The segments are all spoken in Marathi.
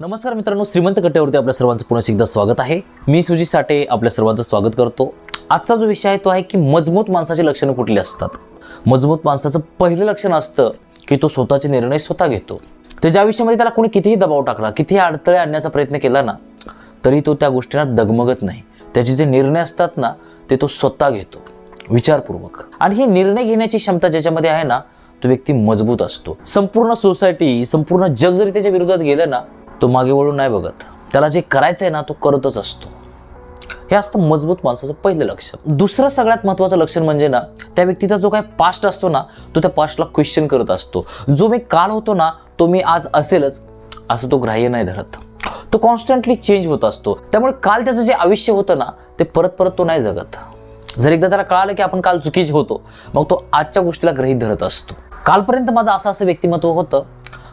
नमस्कार मित्रांनो श्रीमंत कट्ट्यावरती आपल्या सर्वांचं पुन्हा एकदा स्वागत आहे. मी सुजी साठे आपल्या सर्वांचं स्वागत करतो. आजचा जो विषय आहे तो आहे की मजबूत माणसाची लक्षणं कुठली असतात? मजबूत माणसाचं पहिलं लक्षण असतं की तो स्वतःचे निर्णय स्वतः घेतो. ते ज्या विषयामध्ये त्याला कोणी कितीही दबाव टाकला कितीही अडथळे आणण्याचा प्रयत्न केला ना तरी तो त्या गोष्टींना दगमगत नाही. त्याचे जे निर्णय असतात ना ते तो स्वतः घेतो. विचारपूर्वक. आणि ही निर्णय घेण्याची क्षमता ज्याच्यामध्ये आहे ना तो व्यक्ती मजबूत असतो. संपूर्ण सोसायटी संपूर्ण जग जरी त्याच्या विरोधात गेलं ना तो मागे वळून नाही बघत. त्याला जे करायचं आहे ना तो करतच असतो. हे असतं मजबूत माणसाचं पहिलं लक्षण. दुसरं सगळ्यात महत्त्वाचं लक्षण म्हणजे ना त्या व्यक्तीचा जो काय पास्ट असतो ना तो त्या पास्टला क्वेश्चन करत असतो. जो मी काल होतो ना तो मी आज असेलच असं तो ग्राह्य नाही धरत. तो कॉन्स्टंटली चेंज होत असतो. त्यामुळे काल त्याचं जे आयुष्य होतं ना ते परत परत तो नाही जगत. जर एकदा त्याला कळालं की आपण काल चुकीचे होतो मग तो आजच्या गोष्टीला ग्रहित धरत असतो. कालपर्यंत माझं असं असं व्यक्तिमत्व होतं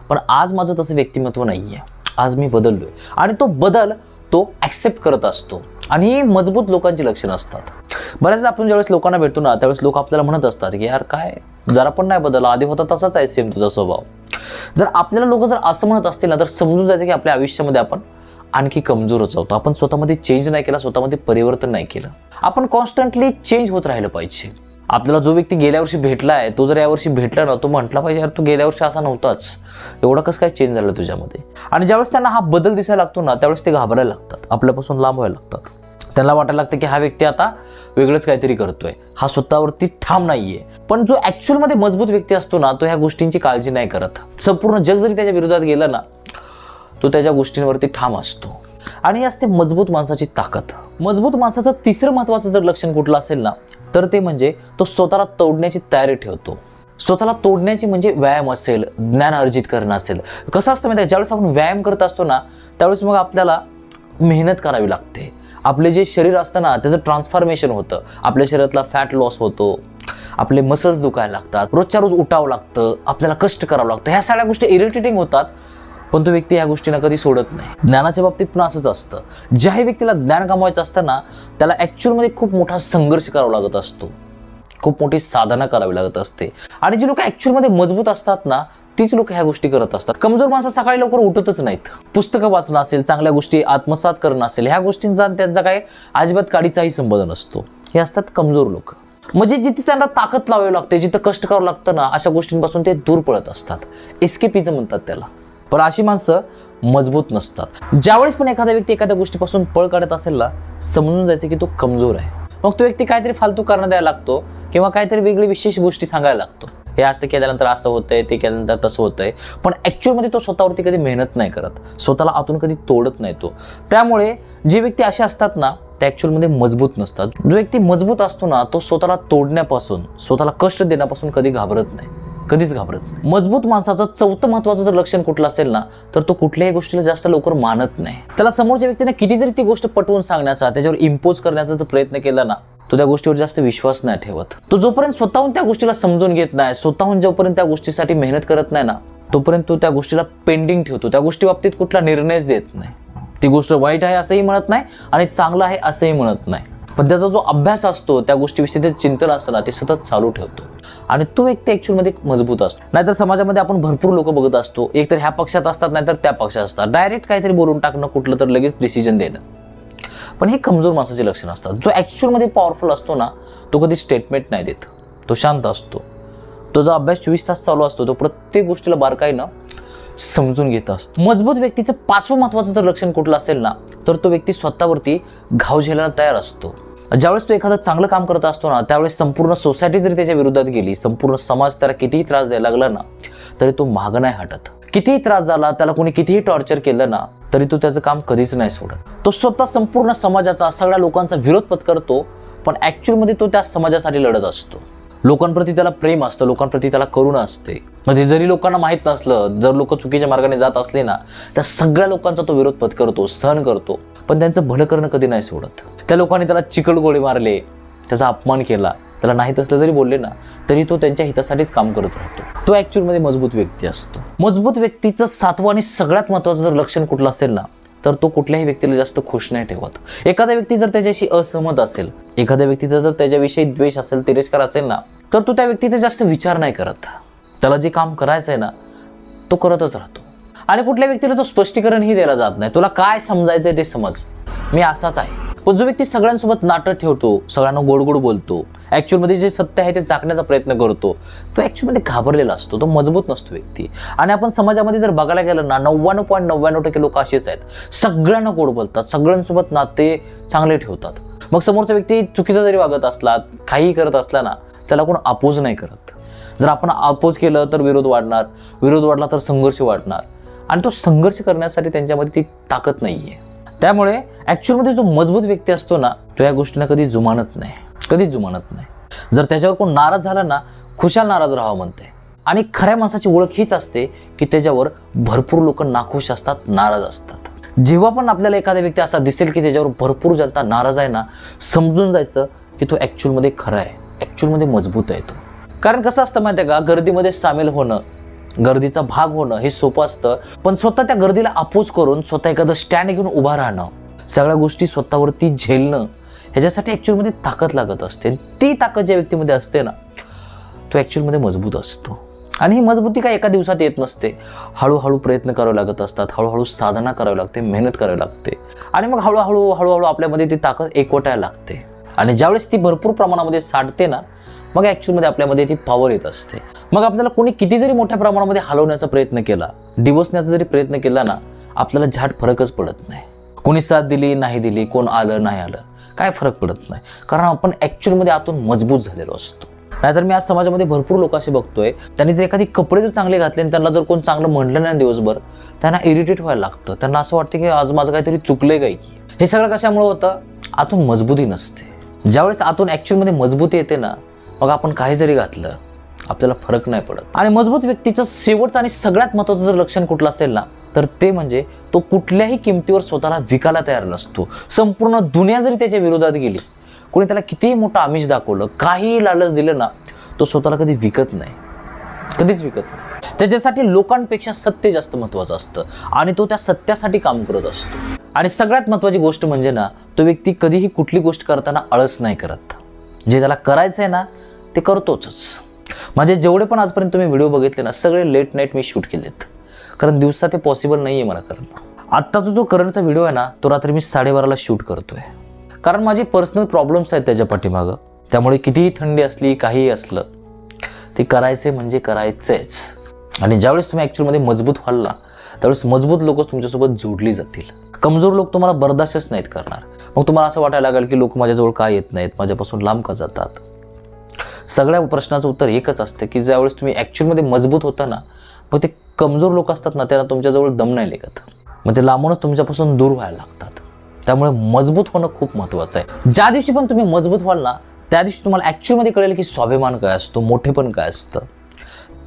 पण आज माझं तसं व्यक्तिमत्व नाही आहे आज मी बदललो आहे आणि तो बदल तो ॲक्सेप्ट करत असतो. आणि ही मजबूत लोकांची लक्षणं असतात. बऱ्याचदा आपण ज्यावेळेस लोकांना भेटतो ना त्यावेळेस लोक आपल्याला म्हणत असतात की यार काय? जरा पण नाही बदलला आधी होता तसाच आहे सेम तुझा स्वभाव. जर आपल्याला लोक जर असं म्हणत असतील ना तर समजून जायचं की आपल्या आयुष्यामध्ये आपण आणखी कमजोरच आहोत. आपण स्वतःमध्ये चेंज नाही केला स्वतःमध्ये परिवर्तन नाही केलं. आपण कॉन्स्टंटली चेंज होत राहिलं पाहिजे. आपल्याला जो व्यक्ती गेल्या वर्षी भेटला आहे तो जर यावर्षी भेटला ना तो म्हटला पाहिजे यार तू गेल्या वर्षी असा नव्हताच एवढं कसं काय चेंज झालं तुझ्यामध्ये? आणि ज्यावेळेस त्यांना हा बदल दिसायला लागतो ना त्यावेळेस ते घाबरायला लागतात. आपल्यापासून लांब व्हायला लागतात. त्यांना वाटायला लागतं की हा व्यक्ती आता वेगळंच काहीतरी करतोय. हा स्वतःवरती ठाम नाहीये. पण जो ॲक्च्युअलमध्ये मजबूत व्यक्ती असतो ना तो ह्या गोष्टींची काळजी नाही करत. संपूर्ण जग जरी त्याच्या विरोधात गेलं ना तो त्याच्या गोष्टींवरती ठाम असतो. आणि असते मजबूत माणसाची ताकद. मजबूत माणसाचं तिसरं महत्वाचं जर लक्षण कुठलं असेल ना तर ते म्हणजे तो स्वतःला तोडण्याची तयारी ठेवतो. स्वतःला तोडण्याची म्हणजे व्यायाम असेल ज्ञान अर्जित करणं असेल. कसं असतं माहिती आहे? ज्यावेळेस आपण व्यायाम करत असतो ना त्यावेळेस मग आपल्याला मेहनत करावी लागते. आपले जे शरीर असतं ना त्याचं ट्रान्सफॉर्मेशन होतं. आपल्या शरीरातला फॅट लॉस होतो. आपले मसल्स दुखायला लागतात. रोजच्या रोज उठावं लागतं. आपल्याला कष्ट करावं लागतं. ह्या सगळ्या गोष्टी इरिटेटिंग होतात. पण तो व्यक्ती ह्या गोष्टींना कधी सोडत नाही. ज्ञानाच्या बाबतीत पण असंच असतं. ज्याही व्यक्तीला ज्ञान कमवायचं असतं ना त्याला ॲक्च्युअलमध्ये खूप मोठा संघर्ष करावा लागत असतो. खूप मोठी साधना करावी लागत असते. आणि जी लोक ॲक्च्युअलमध्ये मजबूत असतात ना तीच लोक ह्या गोष्टी करत असतात. कमजोर माणसं सकाळी लवकर उठतच नाहीत. पुस्तकं वाचणं असेल चांगल्या गोष्टी आत्मसात करणं असेल ह्या गोष्टींचा त्यांचा काय अजिबात काडीचाही संबंध नसतो. हे असतात कमजोर लोक. म्हणजे जिथे त्यांना ताकद लावावी लागते जिथं कष्ट करावं लागतं ना अशा गोष्टींपासून ते दूर पळत असतात. एस्केपिझम म्हणतात त्याला. पण अशी माणसं मजबूत नसतात. ज्यावेळेस पण एखादा व्यक्ती एखाद्या गोष्टीपासून पळ काढत असेल ना समजून जायचं की तो कमजोर आहे. मग तो व्यक्ती काहीतरी फालतू कारण द्यायला लागतो किंवा काहीतरी वेगळी विशेष गोष्टी सांगायला लागतो. हे असं केल्यानंतर असं होतंय ते केल्यानंतर तसं होतंय. पण ॲक्च्युअलमध्ये तो स्वतःवरती कधी मेहनत नाही करत. स्वतःला आतून कधी तोडत नाही तो. त्यामुळे जे व्यक्ती असे असतात ना ते ॲक्च्युअलमध्ये मजबूत नसतात. जो व्यक्ती मजबूत असतो ना तो स्वतःला तोडण्यापासून स्वतःला कष्ट देण्यापासून कधी घाबरत नाही. कधीच घाबरत मजबूत माणसाचं चौथं महत्वाचं जर लक्षण कुठलं असेल ना तर तो कुठल्याही गोष्टीला जास्त लवकर मानत नाही. त्याला समोरच्या व्यक्तीने किती जरी ती गोष्ट पटवून सांगण्याचा त्याच्यावर इम्पोज करण्याचा जर प्रयत्न केला ना तो त्या गोष्टीवर जास्त विश्वास नाही ठेवत. तो जोपर्यंत स्वतःहून त्या गोष्टीला समजून घेत नाही स्वतःहून जोपर्यंत त्या गोष्टीसाठी मेहनत करत नाही ना तोपर्यंत तो त्या गोष्टीला पेंडिंग ठेवतो. त्या गोष्टी बाबतीत कुठला निर्णयच देत नाही. ती गोष्ट वाईट आहे असंही म्हणत नाही आणि चांगलं आहे असंही म्हणत नाही. पण त्याचा जो अभ्यास असतो त्या गोष्टीविषयी ते चिंतन असतं ना ते सतत चालू ठेवतो. आणि तो व्यक्ती ॲक्च्युअलमध्ये मजबूत असतो. नाहीतर समाजामध्ये आपण भरपूर लोक बघत असतो एकतर ह्या पक्षात असतात नाहीतर त्या पक्षात असतात. डायरेक्ट काहीतरी बोलून टाकणं कुठलं तर लगेच डिसिजन देणं. पण हे कमजोर माणसाचे लक्षण असतात. जो ॲक्च्युअलमध्ये पॉवरफुल असतो ना तो कधी स्टेटमेंट नाही देत. तो शांत असतो. तो जो अभ्यास चोवीस तास चालू असतो तो प्रत्येक गोष्टीला बारकाईनं समजून घेत असतो. मजबूत व्यक्तीचं पाचवं महत्वाचं जर लक्षण कुठलं असेल ना तर तो व्यक्ती स्वतःवरती घाव झेलायला तयार असतो. ज्यावेळेस तो एखादं चांगलं काम करत असतो ना त्यावेळेस संपूर्ण सोसायटी जरी त्याच्या विरोधात गेली संपूर्ण समाज त्याला कितीही त्रास द्यायला लागला ना तरी तो मागं नाही हटत. कितीही त्रास झाला त्याला कोणी कितीही टॉर्चर केलं ना तरी तो त्याचं काम कधीच नाही सोडत. तो स्वतः संपूर्ण समाजाचा सगळ्या लोकांचा विरोध पत्करतो पण ॲक्च्युअलमध्ये तो त्या समाजासाठी लढत असतो. लोकांप्रती त्याला प्रेम असतं लोकांप्रती त्याला करुणा असते. म्हणजे जरी लोकांना माहीत नसलं जर लोक चुकीच्या मार्गाने जात असले ना त्या सगळ्या लोकांचा तो विरोध पत्करतो सहन करतो. पण त्यांचं भलं करणं कधी नाही सोडत. त्या लोकांनी त्याला चिकट गोळी मारले त्याचा अपमान केला त्याला नाहीत असलं जरी बोलले ना तरी तो त्यांच्या हितासाठीच काम करत राहतो. तो ॲक्च्युअलमध्ये मजबूत व्यक्ती असतो. मजबूत व्यक्तीचं सातवं आणि सगळ्यात महत्त्वाचं जर लक्षण कुठलं असेल ना तर तो कुठल्याही व्यक्तीला जास्त खुश नाही ठेवत. एखादा व्यक्ती जर त्याच्याशी असहमत असेल एखाद्या व्यक्तीचा जर त्याच्याविषयी द्वेष असेल तिरस्कार असेल ना तर तो त्या व्यक्तीचा जास्त विचार नाही करत. त्याला जे काम करायचं आहे ना तो करतच राहतो. आणि कुठल्या व्यक्तीला तो स्पष्टीकरणही दिला जात नाही. तुला काय समजायचं आहे ते समज. मी असाच आहे. पण जो व्यक्ती सगळ्यांसोबत नाटक ठेवतो सगळ्यांना गोड गोड बोलतो ॲक्च्युअलमध्ये जे सत्य आहे ते चाकण्याचा प्रयत्न करतो तो ॲक्च्युअलमध्ये घाबरलेला असतो. तो मजबूत नसतो व्यक्ती. आणि आपण समाजामध्ये जर बघायला गेलं ना नव्याण्णव पॉईंट नव्याण्णव टक्के लोक असेच आहेत. सगळ्यांना गोड बोलतात. सगळ्यांसोबत नाते चांगले ठेवतात. मग समोरचा व्यक्ती चुकीचा जरी वागत असला काहीही करत असला ना त्याला कोण अपोज नाही करत. जर आपण अपोज केलं तर विरोध वाढणार विरोध वाढला तर संघर्ष वाढणार. आणि तो संघर्ष करण्यासाठी त्यांच्यामध्ये ती ताकद नाही आहे त्यामुळे ॲक्च्युअलमध्ये जो मजबूत व्यक्ती असतो ना तो या गोष्टींना कधी जुमानत नाही. कधीच जुमानत नाही. जर त्याच्यावर कोण नाराज झाला ना खुशाल नाराज राहावं म्हणते आणि खऱ्या माणसाची ओळख हीच असते की त्याच्यावर भरपूर लोक नाखुश असतात नाराज असतात. जेव्हा पण आपल्याला एखादा व्यक्ती असा दिसेल की त्याच्यावर भरपूर जनता नाराज आहे ना समजून जायचं की तो ॲक्च्युअलमध्ये खरा आहे. ॲक्च्युअलमध्ये मजबूत आहे तो. कारण कसं असतं माहिती आहे का? गर्दीमध्ये सामील होणं गर्दीचा भाग होणं हे सोपं असतं. पण स्वतः त्या गर्दीला अपोज करून स्वतः एखादं स्टँड घेऊन उभा राहणं सगळ्या गोष्टी स्वतःवरती झेलणं ह्याच्यासाठी ॲक्च्युअलमध्ये ताकद लागत असते. ती ताकद ज्या व्यक्तीमध्ये असते ना तो ॲक्च्युअलमध्ये मजबूत असतो. आणि ही मजबूती काय एका दिवसात येत नसते. हळूहळू प्रयत्न करावे लागत असतात. हळूहळू साधना करावी लागते मेहनत करावी लागते. आणि मग हळूहळू हळूहळू आपल्यामध्ये ती ताकद एकवटायला लागते. आणि ज्यावेळेस ती भरपूर प्रमाणामध्ये साठते ना मग ॲक्च्युअलमध्ये आपल्यामध्ये ती पॉवर येत असते. मग आपल्याला कोणी किती जरी मोठ्या प्रमाणामध्ये हलवण्याचा प्रयत्न केला डिवसण्याचा जरी प्रयत्न केला ना आपल्याला झाट फरकच पडत नाही. कोणी साथ दिली नाही दिली कोण आलं नाही आलं काय फरक पडत नाही. कारण आपण ॲक्च्युअलमध्ये आतून मजबूत झालेलो असतो. नाहीतर मी आज समाजामध्ये भरपूर लोक असे बघतोय त्यांनी जर एखादी कपडे जर चांगले घातले आणि त्यांना जर कोण चांगलं म्हटलं नाही दिवसभर त्यांना इरिटेट व्हायला लागतं. त्यांना असं वाटतं की आज माझं काहीतरी चुकलंय काय की. हे सगळं कशामुळे होतं? आतून मजबूती नसते. ज्यावेळेस आतून ॲक्च्युअलमध्ये मजबूती येते ना मग आपण काही जरी घातलं आपल्याला फरक नाही पडत. आणि मजबूत व्यक्तीचं शेवटचं आणि सगळ्यात महत्त्वाचं जर लक्षण कुठलं असेल ना तर ते म्हणजे तो कुठल्याही किमतीवर स्वतःला विकायला तयार नसतो. संपूर्ण दुनिया जरी त्याच्या विरोधात गेली कोणी त्याला कितीही मोठं आमिष दाखवलं काही लालच दिलं ना तो स्वतःला कधी विकत नाही. कधीच विकत नाही. त्याच्यासाठी लोकांपेक्षा सत्य जास्त महत्त्वाचं असतं आणि तो त्या सत्यासाठी काम करत असतो. आणि सगळ्यात महत्त्वाची गोष्ट म्हणजे ना तो व्यक्ती कधीही कुठली गोष्ट करताना आळस नाही करत. जे त्याला करायचं आहे ना ते करतोच माझे जेवढे पण आजपर्यंत तुम्ही व्हिडिओ बघितले ना सगळे लेट नाईट मी शूट केलेत. कारण दिवसा ते पॉसिबल नाही आहे मला करणं. आत्ताचा जो करंटचा व्हिडिओ आहे ना तो रात्री मी साडेबाराला शूट करतोय. कारण माझी पर्सनल प्रॉब्लेम्स आहेत त्याच्या पाठीमागं. त्यामुळे कितीही थंडी असली काहीही असलं ते करायचे म्हणजे करायचंच. आणि ज्यावेळेस तुम्ही ॲक्च्युअलमध्ये मजबूत व्हाल ना त्यावेळेस मजबूत लोकच तुमच्यासोबत जोडली जातील. कमजोर लोक तुम्हाला बर्दाश्तच नाहीत करणार. मग तुम्हाला असं वाटायला लागेल की लोक माझ्याजवळ का येत नाहीत माझ्यापासून लांब का जातात? सगळ्या प्रश्नाचं उत्तर एकच असतं की ज्यावेळेस तुम्ही ॲक्च्युअलमध्ये मजबूत होता ना मग ते कमजोर लोक असतात ना त्यांना तुमच्याजवळ दम नाही लागत. मग ते लांबूनच तुमच्यापासून दूर व्हायला लागतात. त्यामुळे मजबूत होणं खूप महत्त्वाचं आहे. ज्या दिवशी पण तुम्ही मजबूत व्हाल ना त्या दिवशी तुम्हाला ॲक्च्युअलमध्ये कळेल की स्वाभिमान काय असतो मोठेपण काय असतं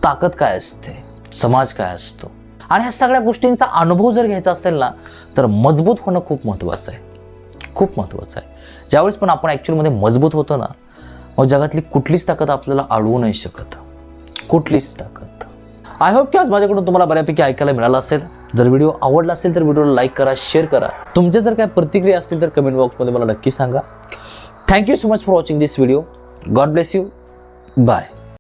ताकद काय असते समाज काय असतो. आणि ह्या सगळ्या गोष्टींचा अनुभव जर घ्यायचा असेल ना तर मजबूत होणं खूप महत्त्वाचं आहे. खूप महत्त्वाचं आहे. ज्यावेळेस पण आपण ॲक्च्युअलमध्ये मजबूत होतो ना मग जगातली कुठलीच ताकद आपल्याला अडवू नाही शकत. कुठलीच ताकद. आय होप की आज माझ्याकडून तुम्हाला बऱ्यापैकी ऐकायला मिळालं असेल. जर व्हिडिओ आवडला असेल तर व्हिडिओला लाईक करा शेअर करा. तुमच्या जर काय प्रतिक्रिया असतील तर कमेंट बॉक्समध्ये मला नक्की सांगा. Thank you so much for watching this video God bless you bye